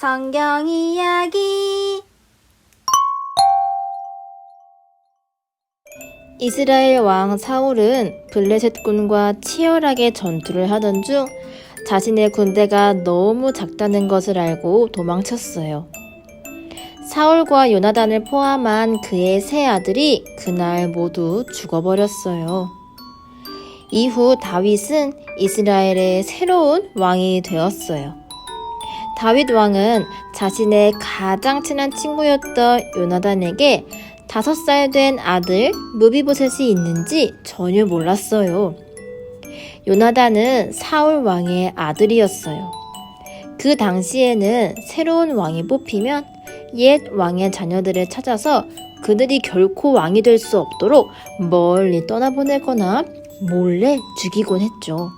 성경 이야기 이스라엘 왕 사울은 블레셋군과 치열하게 전투를 하던 중 자신의 군대가 너무 작다는 것을 알고 도망쳤어요. 사울과 요나단을 포함한 그의 세 아들이 그날 모두 죽어버렸어요. 이후 다윗은 이스라엘의 새로운 왕이 되었어요. 다윗 왕은 자신의 가장 친한 친구였던 요나단에게 다섯 살 된 아들 무비보셋이 있는지 전혀 몰랐어요. 요나단은 사울 왕의 아들이었어요. 그 당시에는 새로운 왕이 뽑히면 옛 왕의 자녀들을 찾아서 그들이 결코 왕이 될 수 없도록 멀리 떠나보내거나 몰래 죽이곤 했죠.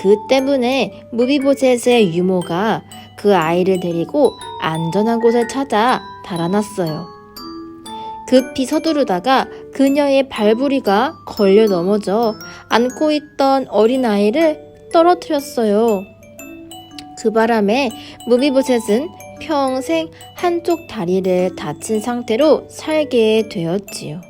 그 때문에 무비보셋의 유모가 그 아이를 데리고 안전한 곳을 찾아 달아났어요. 급히 서두르다가 그녀의 발부리가 걸려 넘어져 안고 있던 어린아이를 떨어뜨렸어요. 그 바람에 무비보셋은 평생 한쪽 다리를 다친 상태로 살게 되었지요.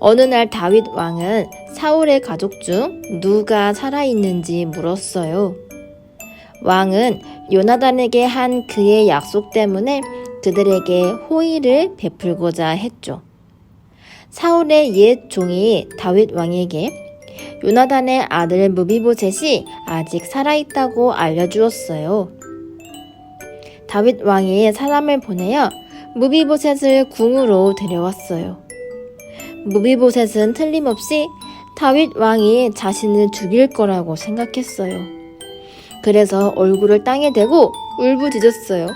어느 날 다윗 왕은 사울의 가족 중 누가 살아있는지 물었어요. 왕은 요나단에게 한 그의 약속 때문에 그들에게 호의를 베풀고자 했죠. 사울의 옛 종이 다윗 왕에게 요나단의 아들 무비보셋이 아직 살아있다고 알려주었어요. 다윗 왕이 사람을 보내어 무비보셋을 궁으로 데려왔어요. 무비보셋은 틀림없이 다윗 왕이 자신을 죽일 거라고 생각했어요. 그래서 얼굴을 땅에 대고 울부짖었어요.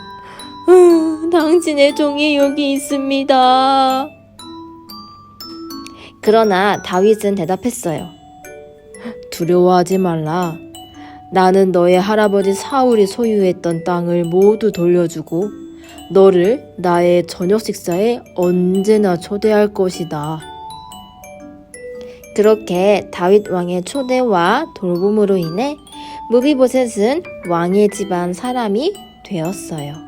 "으, 당신의 종이 여기 있습니다. 그러나 다윗은 대답했어요. 두려워하지 말라. 나는 너의 할아버지 사울이 소유했던 땅을 모두 돌려주고 너를 나의 저녁 식사에 언제나 초대할 것이다. 그렇게 다윗 왕의 초대와 돌봄으로 인해 무비보셋은 왕의 집안 사람이 되었어요.